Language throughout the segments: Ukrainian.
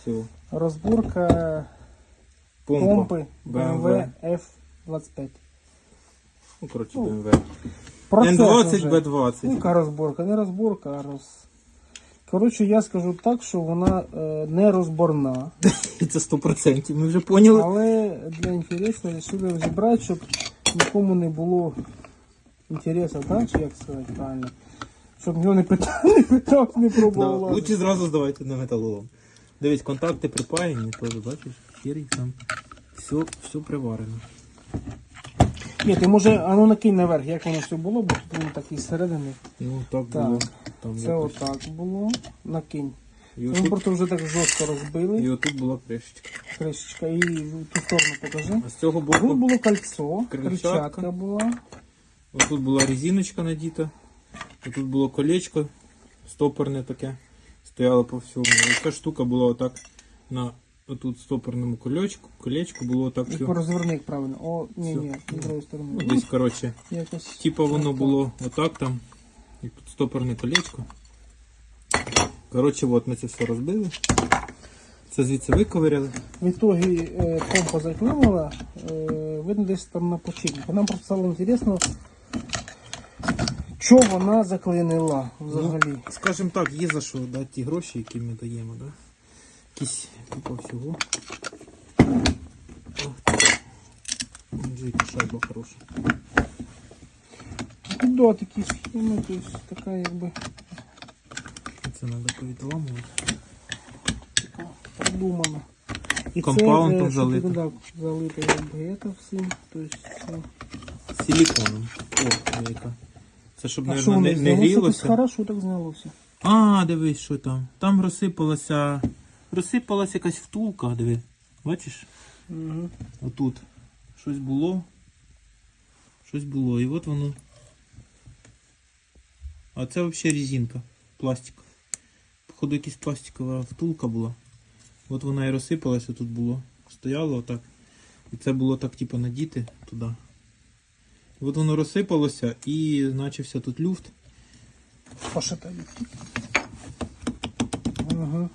Все. Розборка Помпа. помпи BMW. BMW F25. Ну, коротше, BMW. Процес Н20, вже. Ну, Б20. яка розборка? Не розборка, а роз... Коротше, я скажу так, що вона е, не розборна, Це 100%, ми вже поняли. але для інтересу вирішили розібрати, щоб нікому не було інтересу, так? Чи як сказати правильно? Щоб ніхто не питав, не питав, не Да, пробував. лазити. лучше зразу здавайте на металолом. Дивись, контакти припаяні, теж бачиш, хірі там. Все, все приварено. Ні, ти може, а ну накинь наверх, як воно все було, бо тут воно так із середини. Ну так, Так. було. Там Це якось. отак було. Накинь. І Ми отут, просто вже так жорстко розбили. і отут була кришечка. Кришечка. І в ту сторону покажи. А з цього Тут боку, було кольцо, Крильчатка. кричатка була. отут була резиночка надіта. Отут було колечко, стопорне таке. Стояло по всьому. Ця штука була отак на отут стопорному колечку, колечку було отак все. розверни їх правильно. О, ні, Всё. ні, з другої сторони. Ну, десь, коротше, Якось. Типа воно було отак там. І тут стопорне колечко. Коротше, от ми це все розбили. Це звідси виковиряли. В ітогі е, помпа заклинила, е, видно десь там на починку. Нам просто стало інтересно, що вона заклинила взагалі. Ну, скажімо так, є за що дати ті гроші, які ми даємо, да? Якісь купа всього. Вже шайба хороша. Тут да, такі схеми, то есть така якби Це треба повідламувати. така продумана. І Компаундом е, туди, да, залито якби це всім. То есть, це... Силіконом. О, яка. Це щоб, А що мабуть, не, не грілося. Хорошо так знялося. А, дивись, що там. Там розсипалася. Розсипалася якась втулка, диви. Бачиш? Угу. Отут. Щось було. Щось було. І от воно. А це взагалі резинка. Пластик. Походу якась пластикова втулка була. От вона і розсипалася тут було. Стояло отак. І це було так, типу, надіти туди. От воно розсипалося і почався тут люфт. Пошитай. Ага.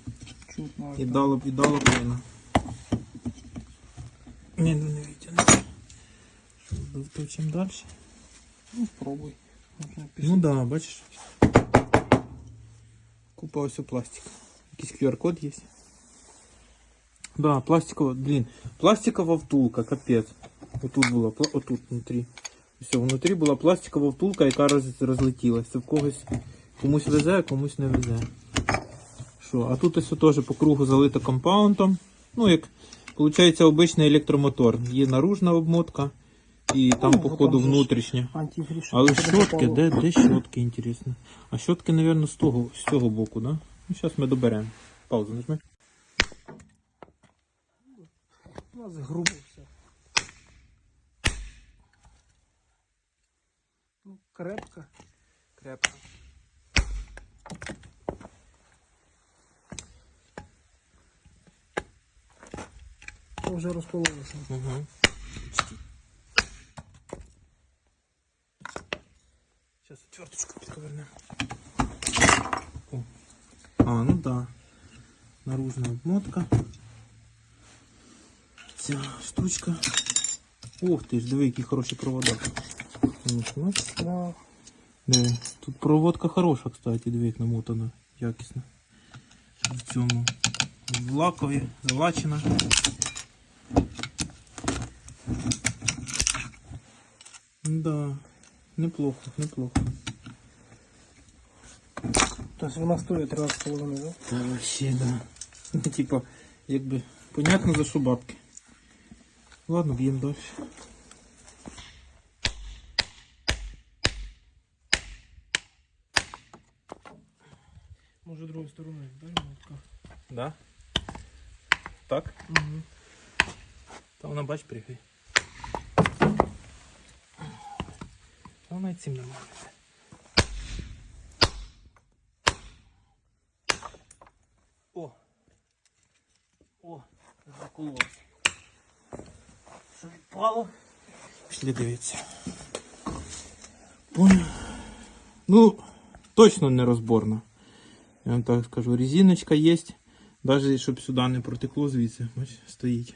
Чутно. І дало, і дало плина. Ні, ну не витягне. Що, вточимо далі? Ну, пробуй. Можна Ну да, бачиш. Купа ось у пластик. Якийсь QR-код є. Да, пластикова, блін, пластикова втулка, капець. Отут була, пла- отут внутрі. Все, внутрі була пластикова втулка, яка роз, розлетілася. Це в когось комусь везе, а комусь не везе. Що, а тут ось теж по кругу залито компаундом. Ну, як виходить, обичний електромотор. Є наружна обмотка і там, Ну, походу, внутрішня. Але щотки, де, де щотки, інтересно. А щотки, мабуть, з того, з цього боку, да? Ну, зараз ми доберемо. Паузу нажми. У нас грубо все. Ну, крепко. Крепко. Вже розкололося. Угу. Зараз отверточку підковернемо. А, ну да. Наружна обмотка. Ця штучка. Ух ти ж, диви, які хороші провода. Ну, ж, ну, Да. Диви. Тут проводка хороша, кстати, диви, як намотана. Якісно. В цьому. В лакові, залачена. Да, неплохо, неплохо. Тобто вона стоїть 13,5, да? Та вообще, да. Ну, типа, якби, понятно за що бабки. Ладно, б'ємо далі. Може другою стороною, дай мотка. Да? Так? Угу. Та вона бач пригай. Та вона і цим нормально. О! О! Закололося. Що відпало? Пішли дивитися. Понял. Ну, точно не розборна. Я вам так скажу, резиночка є. Навіть щоб сюди не протекло звідси, бач, стоїть.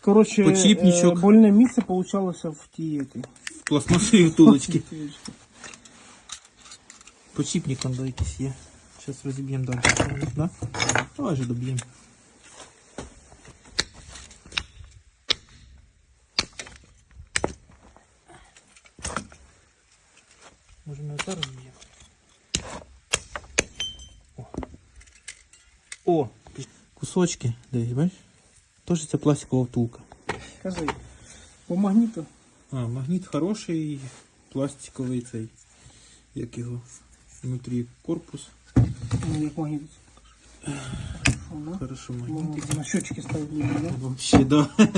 Коротше, Почіпничок. е, больне місце получалося в тій этой. Пластмасові втулочки. Почіпник там да, якийсь є. Зараз розіб'ємо далі. Да? Давай же доб'ємо. Може ми оце розб'ємо? О. О! Кусочки, десь, бачиш? Теж це пластикова втулка. Кажи, по магніту. А, магніт хороший, пластиковий цей. Як його? Внутрі корпус. Ну, як магніт. Хорошо, магнітик. на щочки ставити, да? Вообще, да.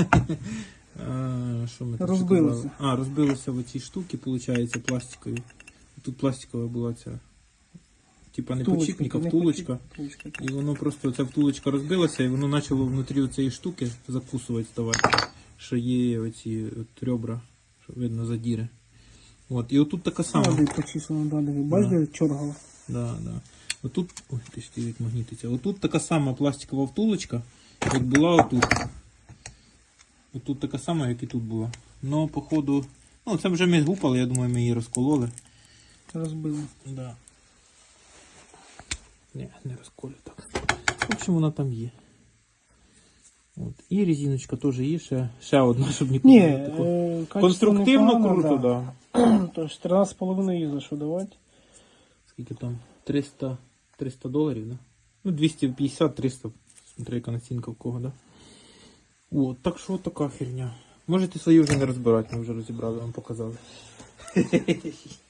А, що ми там Розбилося. казали? А, розбилося в оці штуки, виходить, пластикові. Тут пластикова була ця. Типа не Втулочка, почіпник, а не втулочка. І воно просто ця втулочка розбилася, і воно почало внутрі цієї штуки закусувати ставати, що є оці от ребра, що видно задіри. От, і отут така сама. Саме почислено, да? Да. Отут, ой, ти ти як. Отут така сама пластикова втулочка, як була отут. Отут така сама, як і тут була. Ну, походу, ну це вже ми гупали, я думаю, ми її розкололи. Розбили. Да. Ні, не розколю так. В общем, вона там є. От. І резиночка теж є, ще, ще одна, щоб нікуди Ні, не текло. е, Конструктивно непогано, круто, да. да. Тож 13,5 є за що давати. Скільки там? 300, 300 доларів, да? Ну, 250-300, смотри, яка націнка в кого, да? О, так що така херня. Можете свої вже не розбирати, ми вже розібрали, вам показали.